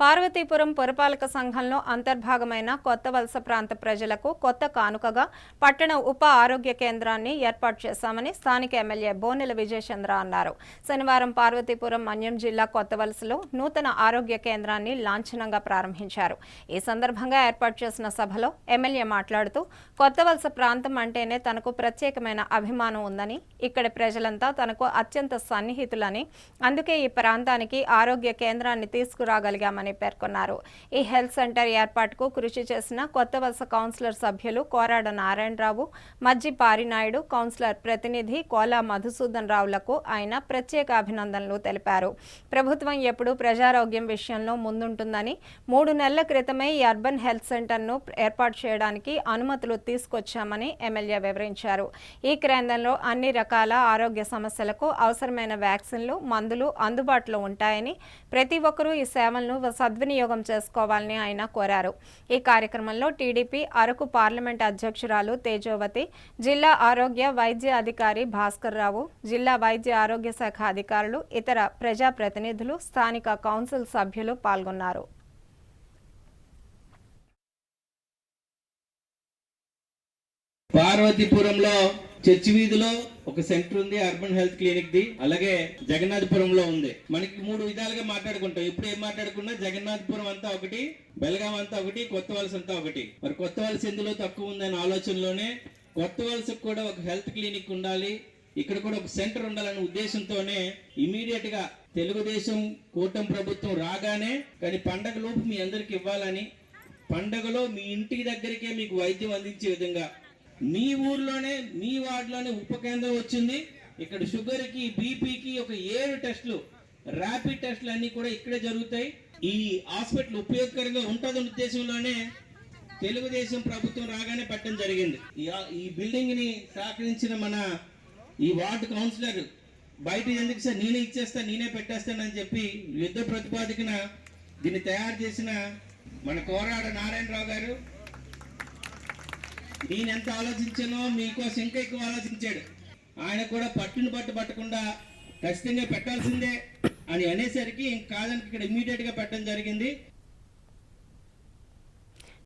పార్వతీపురం పురపాలక సంఘంలో అంతర్భాగమైన కొత్త వలస ప్రాంత ప్రజలకు కొత్త కానుకగా పట్టణ ఉప ఆరోగ్య కేంద్రాన్ని ఏర్పాటు చేశామని స్థానిక ఎమ్మెల్యే బోనెల విజయచంద్ర అన్నారు. శనివారం పార్వతీపురం మన్యం జిల్లా కొత్త వలసలో నూతన ఆరోగ్య కేంద్రాన్ని లాంఛనంగా ప్రారంభించారు. ఈ సందర్భంగా ఏర్పాటు చేసిన సభలో ఎమ్మెల్యే మాట్లాడుతూ కొత్త వలస ప్రాంతం అంటేనే తనకు ప్రత్యేకమైన అభిమానం ఉందని ఇక్కడి ప్రజలంతా తనకు అత్యంత సన్నిహితులని అందుకే ఈ ప్రాంతానికి ఆరోగ్య కేంద్రాన్ని తీసుకురాగలిగామని పేర్కొన్నారు. ఈ హెల్త్ సెంటర్ ఏర్పాటుకు కృషి చేసిన కొత్త వలస కౌన్సిలర్ సభ్యులు కోరాడ నారాయణరావు మజ్జి పారినాయుడు కౌన్సిలర్ ప్రతినిధి కోలా మధుసూదన్ రావులకు ఆయన ప్రత్యేక అభినందనలు తెలిపారు. ప్రభుత్వం ఎప్పుడు ప్రజారోగ్యం విషయంలో ముందుంటుందని మూడు నెలల క్రితమే ఈ అర్బన్ హెల్త్ సెంటర్ను ఏర్పాటు చేయడానికి అనుమతులు తీసుకొచ్చామని ఎమ్మెల్యే వివరించారు. ఈ కేంద్రంలో అన్ని రకాల ఆరోగ్య సమస్యలకు అవసరమైన వ్యాక్సిన్లు మందులు అందుబాటులో ఉంటాయని ప్రతి ఒక్కరూ ఈ సేవలను సద్వినియోగం చేసుకోవాలని ఆయన కోరారు. ఈ కార్యక్రమంలో టీడీపీ అరకు పార్లమెంట్ అధ్యక్షురాలు తేజోవతి జిల్లా ఆరోగ్య వైద్య అధికారి భాస్కర్ రావు జిల్లా వైద్య ఆరోగ్య శాఖ అధికారులు ఇతర ప్రజాప్రతినిధులు స్థానిక కౌన్సిల్ సభ్యులు పాల్గొన్నారు. పార్వతీపురంలో చర్చి వీధిలో ఒక సెంటర్ ఉంది అర్బన్ హెల్త్ క్లినిక్ ది. అలాగే జగన్నాథపురంలో ఉంది. మనకి మూడు విధాలుగా మాట్లాడుకుంటాం. ఇప్పుడు ఏం మాట్లాడుకున్నా జగన్నాథపురం అంతా ఒకటి బెలగాం అంతా ఒకటి కొత్త వలస అంతా ఒకటి. మరి కొత్త వలస ఎందులో తక్కువ ఉందనే ఆలోచనలోనే కొత్త వలసకు కూడా ఒక హెల్త్ క్లినిక్ ఉండాలి. ఇక్కడ కూడా ఒక సెంటర్ ఉండాలనే ఉద్దేశంతోనే ఇమీడియట్గా తెలుగుదేశం కూటమి ప్రభుత్వం రాగానే కానీ పండగ లోపు మీ అందరికి ఇవ్వాలని పండగలో మీ ఇంటి దగ్గరికే మీకు వైద్యం అందించే విధంగా మీ ఊర్లోనే మీ వార్డులోనే ఉప కేంద్రం వచ్చింది. ఇక్కడ షుగర్కి బీపీకి ఒక ఏడు టెస్టులు. ర్యాపిడ్ టెస్టులు అన్ని కూడా ఇక్కడే జరుగుతాయి. ఈ హాస్పిటల్ ఉపయోగకరంగా ఉంటుందన్న ఉద్దేశంలోనే తెలుగుదేశం ప్రభుత్వం రాగానే పెట్టడం జరిగింది. ఈ ఈ బిల్డింగ్ని సహకరించిన మన ఈ వార్డు కౌన్సిలర్ బయట ఎందుకు సార్? నేనే ఇచ్చేస్తా నేనే పెట్టేస్తానని చెప్పి యుద్ధ ప్రతిపాదికన దీన్ని తయారు చేసిన మన కోరాడ నారాయణరావు గారు నేను ఎంత ఆలోచించానో మీకోసం ఇంకా ఎక్కువ ఆలోచించాడు. ఆయన కూడా పట్టును పట్టు పట్టకుండా ఖచ్చితంగా పెట్టాల్సిందే అని అనేసరికి ఇంక కాదని ఇక్కడ ఇమీడియట్గా పెట్టడం జరిగింది.